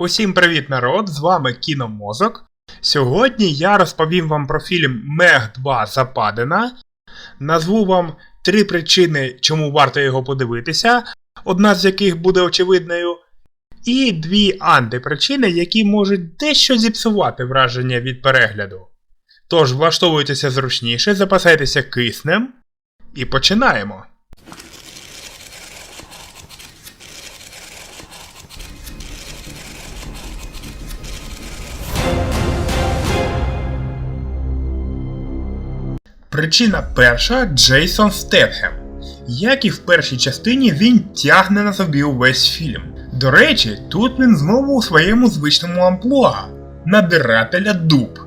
Усім привіт, народ! З вами Кіномозок. Сьогодні я розповім вам про фільм Мег 2 Западина. Назву вам три причини, чому варто його подивитися, одна з яких буде очевидною, і дві антипричини, які можуть дещо зіпсувати враження від перегляду. Тож влаштовуйтеся зручніше, запасайтеся киснем і починаємо. Причина перша Джейсон Стетхем. Як і в першій частині, він тягне на собі увесь фільм. До речі, тут він знову у своєму звичному амплуа надирателя дуб.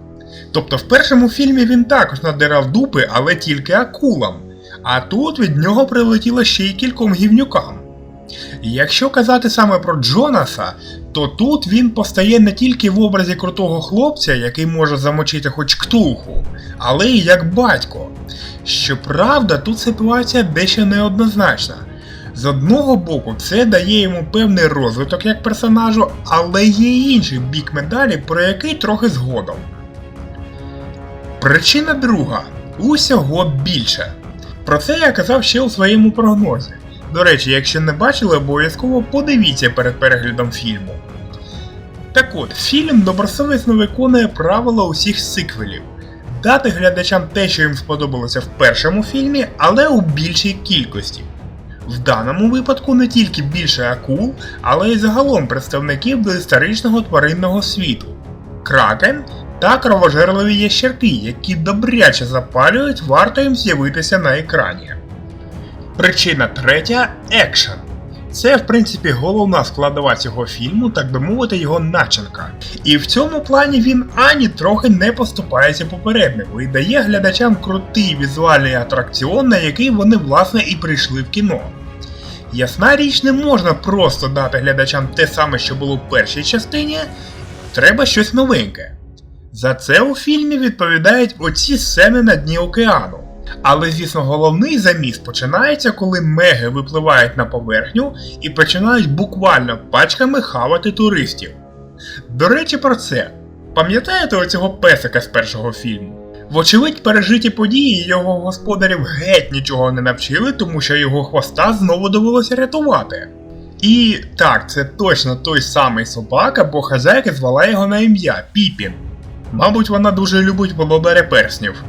Тобто в першому фільмі він також надирав дупи, але тільки акулам, а тут від нього прилетіло ще й кільком гівнюкам. Якщо казати саме про Джонаса, то тут він постає не тільки в образі крутого хлопця, який може замочити хоч ктулху, але й як батько. Щоправда, тут ситуація дещо неоднозначна. З одного боку, це дає йому певний розвиток як персонажу, але є інший бік медалі, про який трохи згодом. Причина друга усього більше. Про це я казав ще у своєму прогнозі. До речі, якщо не бачили, обов'язково подивіться перед переглядом фільму. Так от, фільм добросовісно виконує правила усіх сиквелів. Дати глядачам те, що їм сподобалося в першому фільмі, але у більшій кількості. В даному випадку не тільки більше акул, але й загалом представників доісторичного тваринного світу. Кракен та кровожерливі ящерки, які добряче запалюють, варто їм з'явитися на екрані. Причина третя екшен. Це, в принципі, головна складова цього фільму, так би мовити, його начинка. І в цьому плані він ані трохи не поступається попереднику і дає глядачам крутий візуальний атракціон, на який вони власне і прийшли в кіно. Ясна річ, не можна просто дати глядачам те саме, що було в першій частині, треба щось новеньке. За це у фільмі відповідають оці сцени на дні океану. Але, звісно, головний заміс починається, коли меги випливають на поверхню і починають буквально пачками хавати туристів. До речі, про це. Пам'ятаєте оцього песика з першого фільму? Вочевидь, пережиті події його господарів геть нічого не навчили, тому що його хвоста знову довелося рятувати. І так, це точно той самий собака, бо хазяйка звала його на ім'я Піпін. Мабуть, вона дуже любить володаря перснів.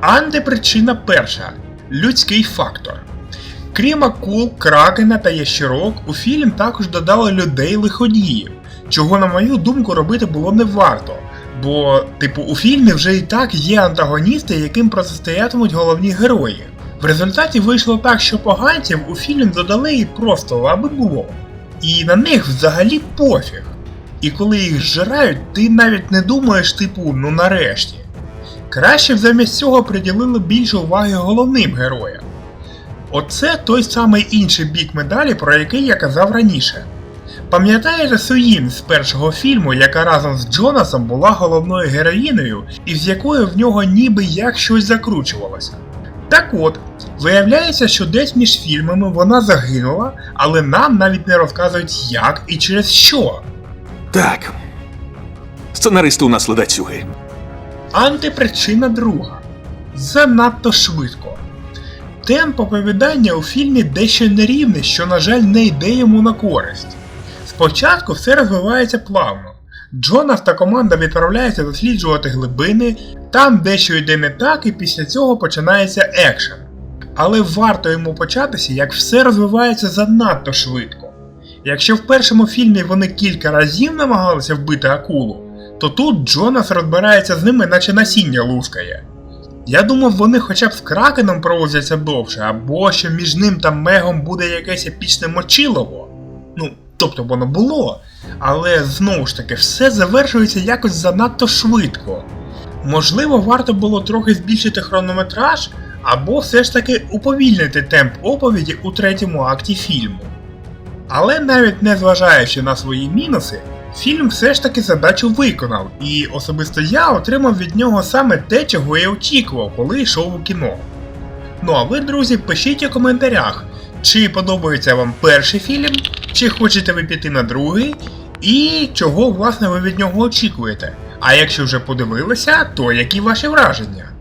Антипричина перша людський фактор. Крім акул, кракена та ящерок, у фільм також додали людей лиходіїв, чого, на мою думку, робити було не варто. Бо, типу, у фільмі вже і так є антагоністи, яким протистоятимуть головні герої. В результаті вийшло так, що поганців у фільм додали і просто аби було. І на них взагалі пофіг. І коли їх зжирають, ти навіть не думаєш, типу, ну нарешті. Краще б замість цього приділили більше уваги головним героям. Оце той самий інший бік медалі, про який я казав раніше. Пам'ятаєте Суїн з першого фільму, яка разом з Джонасом була головною героїною, і з якою в нього ніби як щось закручувалося? Так от, виявляється, що десь між фільмами вона загинула, але нам навіть не розказують як і через що. Так. Сценаристи у нас ледацюги. Антипричина друга. Занадто швидко. Темп оповідання у фільмі дещо нерівний, що, на жаль, не йде йому на користь. Спочатку все розвивається плавно. Джонас та команда відправляються досліджувати глибини, там дещо йде не так, і після цього починається екшен. Але варто йому початися, як все розвивається занадто швидко. Якщо в першому фільмі вони кілька разів намагалися вбити акулу, то тут Джонас розбирається з ними, наче насіння лускає. Я думав, вони хоча б з кракеном провозяться довше, або що між ним та Мегом буде якесь епічне мочилово. Ну, тобто воно було, але знову ж таки, все завершується якось занадто швидко. Можливо, варто було трохи збільшити хронометраж, або все ж таки уповільнити темп оповіді у третьому акті фільму. Але навіть не зважаючи на свої мінуси, фільм все ж таки задачу виконав, і особисто я отримав від нього саме те, чого я очікував, коли йшов у кіно. Ну а ви, друзі, пишіть у коментарях, чи подобається вам перший фільм, чи хочете ви піти на другий, І чого власне ви від нього очікуєте? А якщо вже подивилися, то які ваші враження?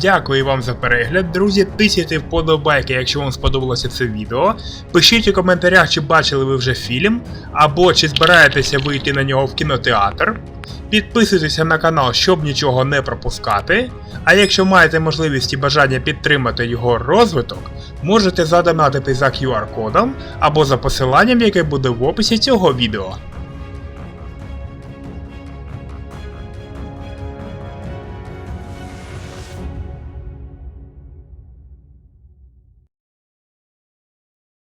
Дякую вам за перегляд, друзі. Тисяйте вподобайки, якщо вам сподобалося це відео. Пишіть у коментарях, чи бачили ви вже фільм, або чи збираєтеся вийти на нього в кінотеатр. Підписуйтеся на канал, щоб нічого не пропускати. А якщо маєте можливість і бажання підтримати його розвиток, можете задонатити за QR-кодом або за посиланням, яке буде в описі цього відео.